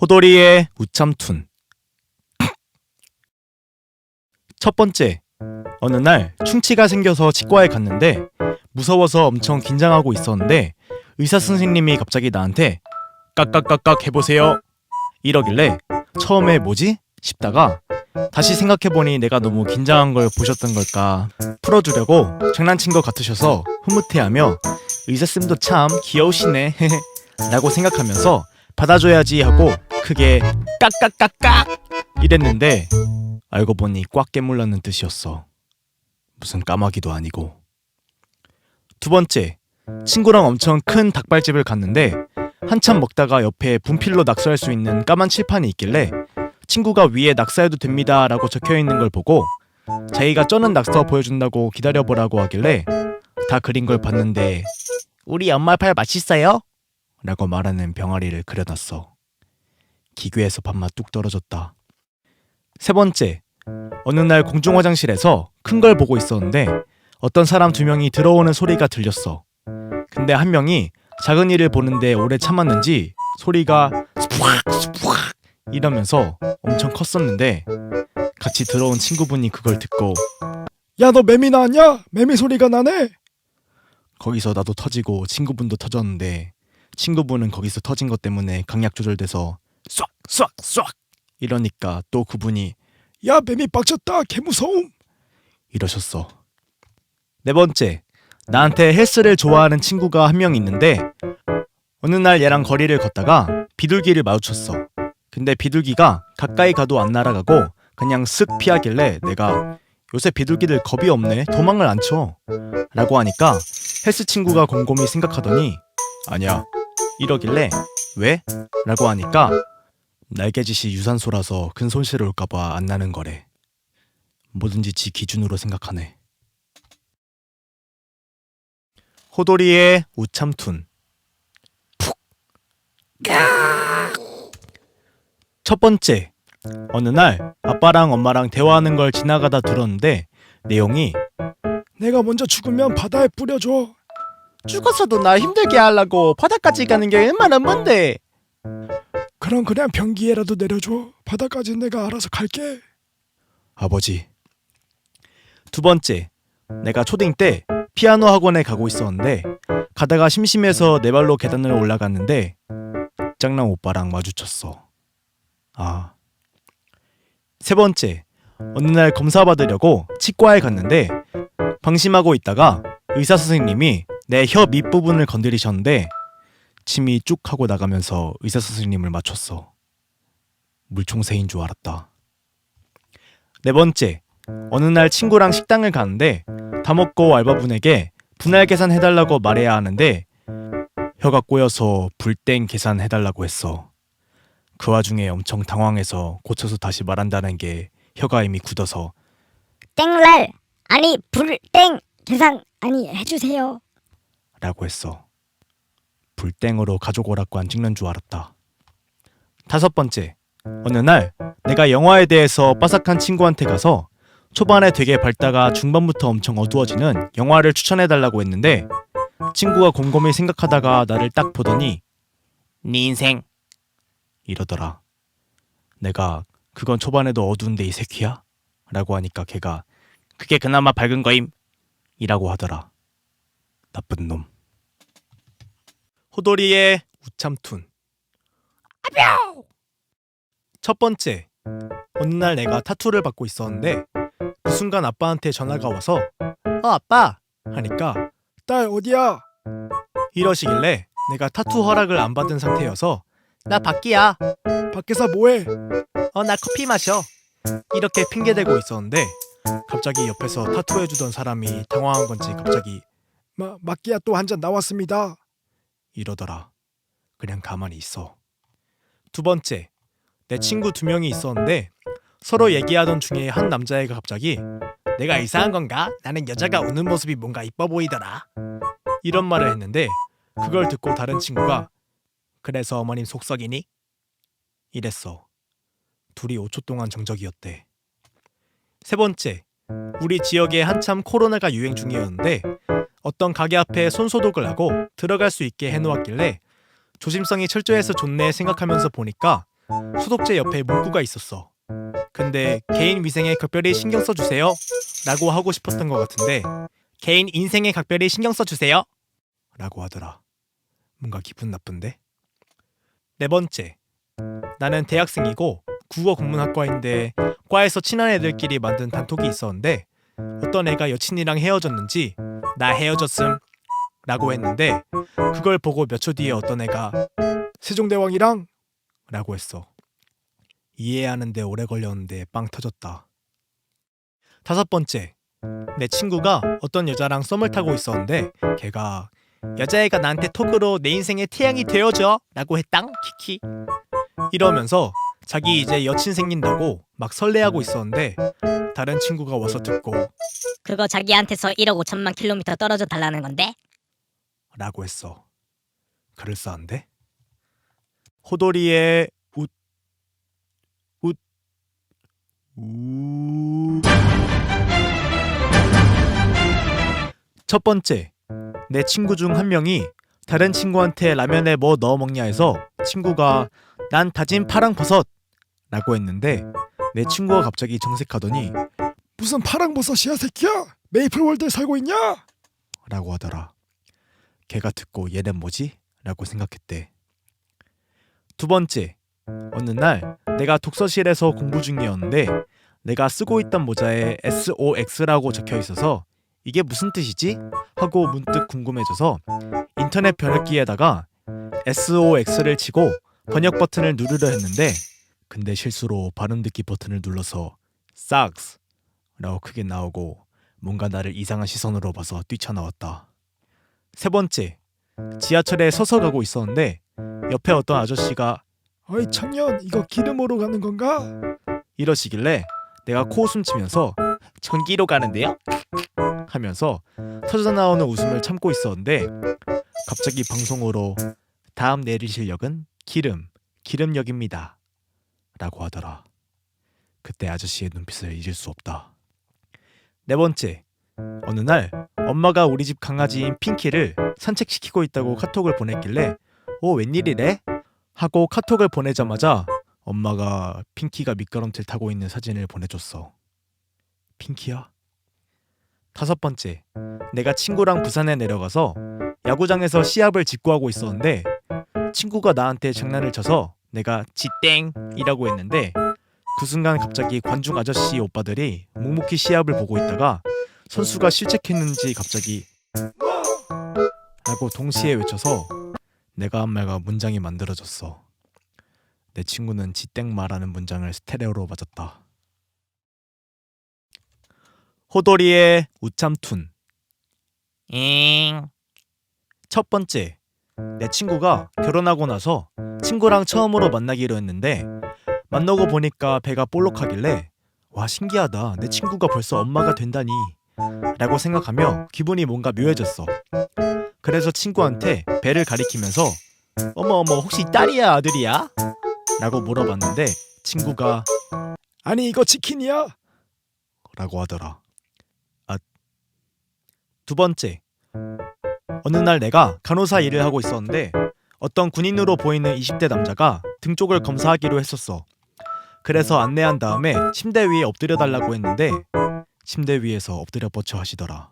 호돌이의 우참툰. 첫 번째. 어느 날 충치가 생겨서 치과에 갔는데 무서워서 엄청 긴장하고 있었는데 의사 선생님이 갑자기 나한테 깍깍깍깍 해보세요. 이러길래 처음에 뭐지? 싶다가 다시 생각해보니 내가 너무 긴장한 걸 보셨던 걸까? 풀어주려고 장난친 것 같으셔서 흐뭇해하며 의사 쌤도 참 귀여우시네. 라고 생각하면서 받아줘야지. 하고 크게 깍깍깍깍 이랬는데 알고 보니 꽉 깨물라는 뜻이었어. 무슨 까마귀도 아니고. 두 번째, 친구랑 엄청 큰 닭발집을 갔는데 한참 먹다가 옆에 분필로 낙서할 수 있는 까만 칠판이 있길래 친구가 위에 낙서해도 됩니다 라고 적혀 있는 걸 보고 자기가 쩌는 낙서 보여준다고 기다려보라고 하길래 다 그린 걸 봤는데 우리 엄마 팔 맛있어요? 라고 말하는 병아리를 그려놨어. 기괴해서 밥맛 뚝 떨어졌다. 세 번째, 어느 날 공중 화장실에서 큰 걸 보고 있었는데 어떤 사람 두 명이 들어오는 소리가 들렸어. 근데 한 명이 작은 일을 보는데 오래 참았는지 소리가 스푸악 스푸악 이러면서 엄청 컸었는데 같이 들어온 친구분이 그걸 듣고 야 너 매미 나왔냐? 매미 소리가 나네. 거기서 나도 터지고 친구분도 터졌는데 친구분은 거기서 터진 것 때문에 강약 조절돼서 쏙쏙쏙 이러니까 또 그분이 야 매미 빡쳤다. 개 무서움. 이러셨어. 네 번째, 나한테 헬스를 좋아하는 친구가 한 명 있는데 어느 날 얘랑 거리를 걷다가 비둘기를 마주쳤어. 근데 비둘기가 가까이 가도 안 날아가고 그냥 쓱 피하길래 내가 요새 비둘기들 겁이 없네 도망을 안 쳐. 라고 하니까 헬스 친구가 곰곰이 생각하더니 아니야 이러길래 왜? 라고 하니까 날개짓이 유산소라서 큰 손실 올까봐 안 나는 거래. 뭐든지 지 기준으로 생각하네. 호돌이의 우참툰 푹. 첫 번째 어느 날 아빠랑 엄마랑 대화하는 걸 지나가다 들었는데 내용이 내가 먼저 죽으면 바다에 뿌려줘. 죽어서도 나 힘들게 하려고 바다까지 가는 게 얼마나 먼데 그럼 그냥 변기에라도 내려줘. 바다까지 내가 알아서 갈게. 아버지 두 번째 내가 초딩 때 피아노 학원에 가고 있었는데 가다가 심심해서 네 발로 계단을 올라갔는데 짱남 오빠랑 마주쳤어 아 세 번째 어느 날 검사 받으려고 치과에 갔는데 방심하고 있다가 의사 선생님이 내 혀 밑부분을 건드리셨는데 침이 쭉 하고 나가면서 의사 선생님을 맞췄어. 물총새인 줄 알았다. 네 번째, 어느 날 친구랑 식당을 가는데 다 먹고 알바분에게 분할 계산 해달라고 말해야 하는데 혀가 꼬여서 불땡 계산 해달라고 했어. 그 와중에 엄청 당황해서 고쳐서 다시 말한다는 게 혀가 이미 굳어서 땡랄 아니 불땡 계산! 아니 해주세요. 라고 했어. 불땡으로 가족 오락관 찍는 줄 알았다. 다섯 번째, 어느 날 내가 영화에 대해서 빠삭한 친구한테 가서 초반에 되게 밝다가 중반부터 엄청 어두워지는 영화를 추천해달라고 했는데 친구가 곰곰이 생각하다가 나를 딱 보더니 네 인생 이러더라. 내가 그건 초반에도 어두운데 이 새끼야? 라고 하니까 걔가 그게 그나마 밝은 거임 이라고 하더라. 나쁜 놈. 호돌이의 우참툰. 첫 번째. 어느 날 내가 타투를 받고 있었는데 그 순간 아빠한테 전화가 와서 어 아빠 하니까 딸 어디야? 이러시길래 내가 타투 허락을 안 받은 상태여서 나 밖이야. 밖에서 뭐해? 어 나 커피 마셔. 이렇게 핑계대고 있었는데 갑자기 옆에서 타투 해주던 사람이 당황한 건지 갑자기 마 마끼야 또 한 잔 나왔습니다. 이러더라. 그냥 가만히 있어. 두 번째, 내 친구 두 명이 있었는데 서로 얘기하던 중에 한 남자애가 갑자기 내가 이상한 건가? 나는 여자가 우는 모습이 뭔가 이뻐 보이더라. 이런 말을 했는데 그걸 듣고 다른 친구가 그래서 어머님 속썩이니? 이랬어. 둘이 5초 동안 정적이었대. 세 번째, 우리 지역에 한참 코로나가 유행 중이었는데 어떤 가게 앞에 손소독을 하고 들어갈 수 있게 해놓았길래 조심성이 철저해서 좋네 생각하면서 보니까 소독제 옆에 문구가 있었어. 근데 개인 위생에 각별히 신경 써주세요. 라고 하고 싶었던 것 같은데 개인 인생에 각별히 신경 써주세요. 라고 하더라. 뭔가 기분 나쁜데? 네 번째. 나는 대학생이고 국어 국문학과인데 과에서 친한 애들끼리 만든 단톡이 있었는데 어떤 애가 여친이랑 헤어졌는지 나 헤어졌음 라고 했는데 그걸 보고 몇 초 뒤에 어떤 애가 세종대왕이랑 라고 했어. 이해하는데 오래 걸렸는데 빵 터졌다. 다섯 번째. 내 친구가 어떤 여자랑 썸을 타고 있었는데 걔가 여자애가 나한테 톡으로 내 인생의 태양이 되어줘 라고 했당 키키 이러면서 자기 이제 여친 생긴다고 막 설레하고 있었는데 다른 친구가 와서 듣고 그거 자기한테서 1억 5천만 킬로미터 떨어져 달라는 건데? 라고 했어. 그럴싸한데? 호돌이의 웃, 웃, 우. 첫 번째, 내 친구 중 한 명이 다른 친구한테 라면에 뭐 넣어 먹냐 해서 친구가 난 다진 파랑 버섯 라고 했는데 내 친구가 갑자기 정색하더니 무슨 파랑버섯이야 새끼야? 메이플월드에 살고 있냐? 라고 하더라. 걔가 듣고 얘는 뭐지? 라고 생각했대. 두 번째, 어느 날 내가 독서실에서 공부 중이었는데 내가 쓰고 있던 모자에 SOX라고 적혀 있어서 이게 무슨 뜻이지? 하고 문득 궁금해져서 인터넷 번역기에다가 SOX를 치고 번역 버튼을 누르려 했는데 근데 실수로 발음 듣기 버튼을 눌러서 SOX 라고 크게 나오고 뭔가 나를 이상한 시선으로 봐서 뛰쳐나왔다. 세 번째, 지하철에 서서 가고 있었는데 옆에 어떤 아저씨가 어이 청년 이거 기름으로 가는 건가? 이러시길래 내가 코웃음 치면서 전기로 가는데요? 하면서 터져 나오는 웃음을 참고 있었는데 갑자기 방송으로 다음 내리실 역은 기름, 기름역입니다. 라고 하더라. 그때 아저씨의 눈빛을 잊을 수 없다. 네 번째, 어느 날 엄마가 우리 집 강아지인 핑키를 산책시키고 있다고 카톡을 보냈길래 오 웬일이래? 하고 카톡을 보내자마자 엄마가 핑키가 미끄럼틀 타고 있는 사진을 보내줬어. 핑키야? 다섯 번째, 내가 친구랑 부산에 내려가서 야구장에서 시합을 직구하고 있었는데 친구가 나한테 장난을 쳐서 내가 지땡이라고 했는데 그 순간 갑자기 관중 아저씨 오빠들이 묵묵히 시합을 보고 있다가 선수가 실책했는지 갑자기 라고 동시에 외쳐서 내가 한 말과 문장이 만들어졌어. 내 친구는 지땡 말하는 문장을 스테레오로 맞았다. 호돌이의 우참툰 잉. 첫 번째, 내 친구가 결혼하고 나서 친구랑 처음으로 만나기로 했는데 만나고 보니까 배가 볼록하길래 와 신기하다 내 친구가 벌써 엄마가 된다니 라고 생각하며 기분이 뭔가 묘해졌어 그래서 친구한테 배를 가리키면서 어머 어머 혹시 딸이야 아들이야? 라고 물어봤는데 친구가 아니 이거 치킨이야? 라고 하더라 아. 두 번째 어느 날 내가 간호사 일을 하고 있었는데 어떤 군인으로 보이는 20대 남자가 등 쪽을 검사하기로 했었어. 그래서 안내한 다음에 침대 위에 엎드려 달라고 했는데 침대 위에서 엎드려 뻗쳐 하시더라.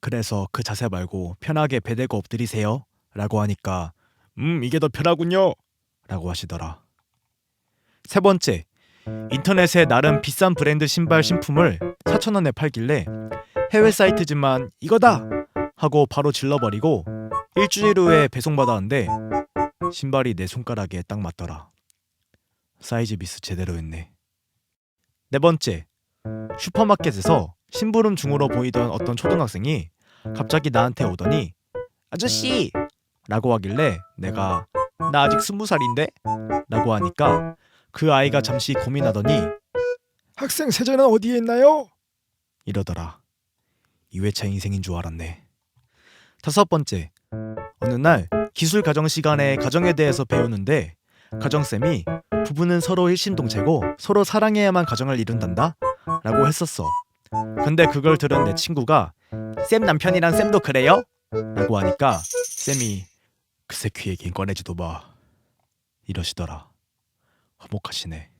그래서 그 자세 말고 편하게 베대고 엎드리세요. 라고 하니까 음 이게 더 편하군요. 라고 하시더라. 세 번째 인터넷에 나름 비싼 브랜드 신발 신품을 4천 원에 팔길래 해외 사이트지만 이거다 하고 바로 질러버리고 일주일 후에 배송받았는데 신발이 내 손가락에 딱 맞더라. 사이즈 미스 제대로 했네. 네 번째, 슈퍼마켓에서 심부름 중으로 보이던 어떤 초등학생이 갑자기 나한테 오더니 아저씨! 라고 하길래 내가 나 아직 스무 살인데? 라고 하니까 그 아이가 잠시 고민하더니 학생 세제는 어디에 있나요? 이러더라. 2회차 인생인 줄 알았네. 다섯 번째, 어느 날 기술 가정 시간에 가정에 대해서 배우는데 가정쌤이 부부는 서로 일심동체고 서로 사랑해야만 가정을 이룬단다 라고 했었어. 근데 그걸 들은 내 친구가 쌤 남편이랑 쌤도 그래요? 라고 하니까 쌤이 글쎄 그 얘긴 꺼내지도 마 이러시더라. 화목하시네.